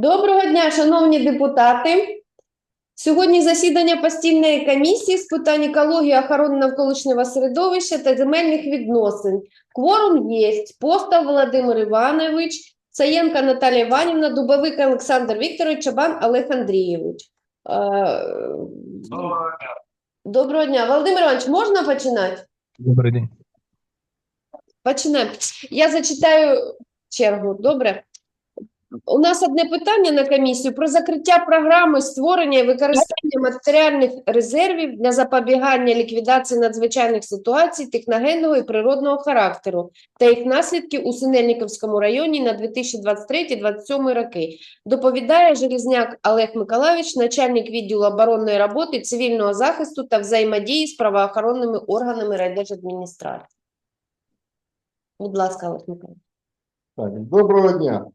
Доброго дня, шановні депутати. Сьогодні засідання постійної комісії з питань екології, охорони навколишнього середовища та земельних відносин. Кворум є. Постав Володимир Іванович, Саєнка Наталія Іванівна, Дубовик Олександр Вікторович, Чабан Олег Андрійович. Е, Доброго дня. Володимир Іванович, можна починати? Добрий день. Починаємо. Я зачитаю чергу. Добре. У нас одне питання на комісію про закриття програми створення і використання матеріальних резервів для запобігання ліквідації надзвичайних ситуацій техногенного і природного характеру та їх наслідків у Синельниковському районі на 2023-2027 роки. Доповідає Желізняк Олег Миколайович, начальник відділу оборонної роботи, цивільного захисту та взаємодії з правоохоронними органами райдержадміністрації. Будь ласка, Олег Миколаївич. Доброго дня.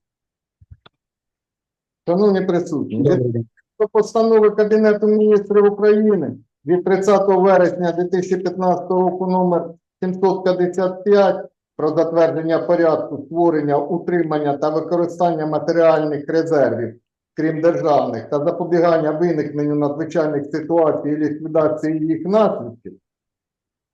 Шановні присутні, до постанови Кабінету міністрів України від 30 вересня 2015 року номер 755 про затвердження порядку створення, утримання та використання матеріальних резервів, крім державних, та запобігання виникненню надзвичайних ситуацій і ліквідації їх наслідків,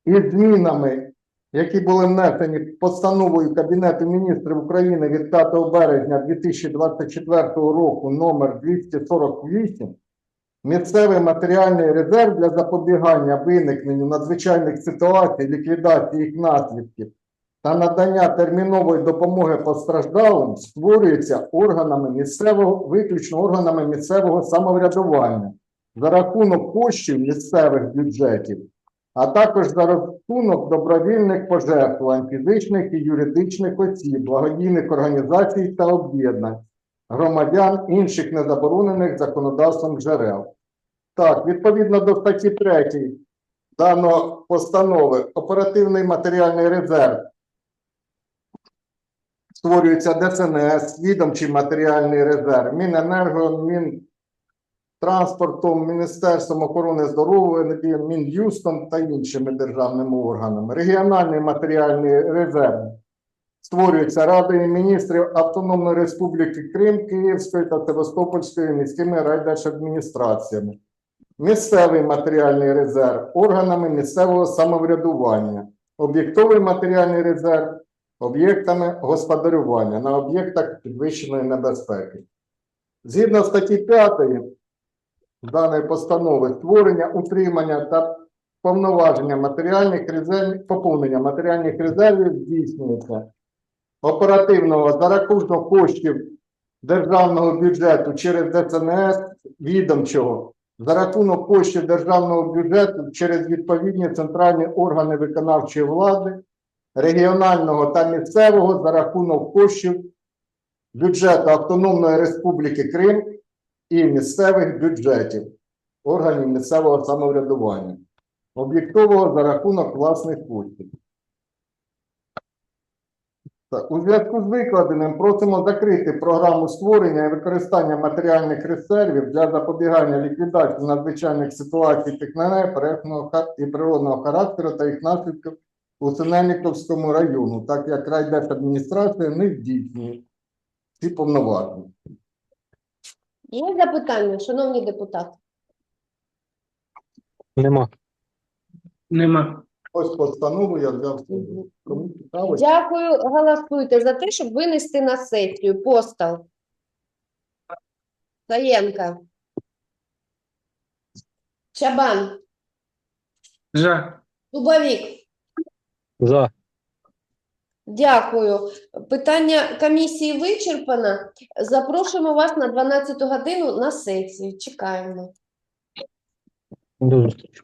із змінами які були внесені постановою Кабінету міністрів України від 5 березня 2024 року номер 248, місцевий матеріальний резерв для запобігання виникненню надзвичайних ситуацій, ліквідації їх наслідків та надання термінової допомоги постраждалим створюється органами місцевого, виключно органами місцевого самоврядування за рахунок коштів місцевих бюджетів а також за рахунок добровільних пожертвувань фізичних і юридичних осіб, благодійних організацій та об'єднань, громадян інших незаборонених законодавством джерел. Так, відповідно до статті 3 даної постанови, оперативний матеріальний резерв створюється ДСНС, відомчий матеріальний резерв, Міненерго, Мін транспортом, Міністерством охорони здоров'я, Мін'юстом та іншими державними органами. Регіональний матеріальний резерв створюється Радою міністрів Автономної Республіки Крим, Київської та Севастопольської міськими райдержадміністраціями. Місцевий матеріальний резерв органами місцевого самоврядування, об'єктовий матеріальний резерв об'єктами господарювання на об'єктах підвищеної небезпеки. Згідно статті 5 даної постанови створення, утримання та повноваження матеріальних резервів, поповнення матеріальних резервів здійснюється оперативного за рахунок коштів державного бюджету через ДСНС відомчого, за рахунок коштів державного бюджету через відповідні центральні органи виконавчої влади, регіонального та місцевого за рахунок коштів бюджету Автономної Республіки Крим і місцевих бюджетів, органів місцевого самоврядування, об'єктового за рахунок власних коштів. У зв'язку з викладеним просимо закрити програму створення і використання матеріальних резервів для запобігання ліквідації надзвичайних ситуацій техногенного і природного характеру та їх наслідків у Синельниковському району, так як райдержадміністрація не здійснює ці повноваження. Є запитання, шановні депутати? Нема. Нема. Ось постанову я взяв. Кому Дякую. Голосуйте за те, щоб винести на сесію. Постал. Саєнка. Чабан. За. Дубовік. За. Дякую. Питання комісії вичерпано. Запрошуємо вас на 12 годину на сесію. Чекаємо. До зустрічі.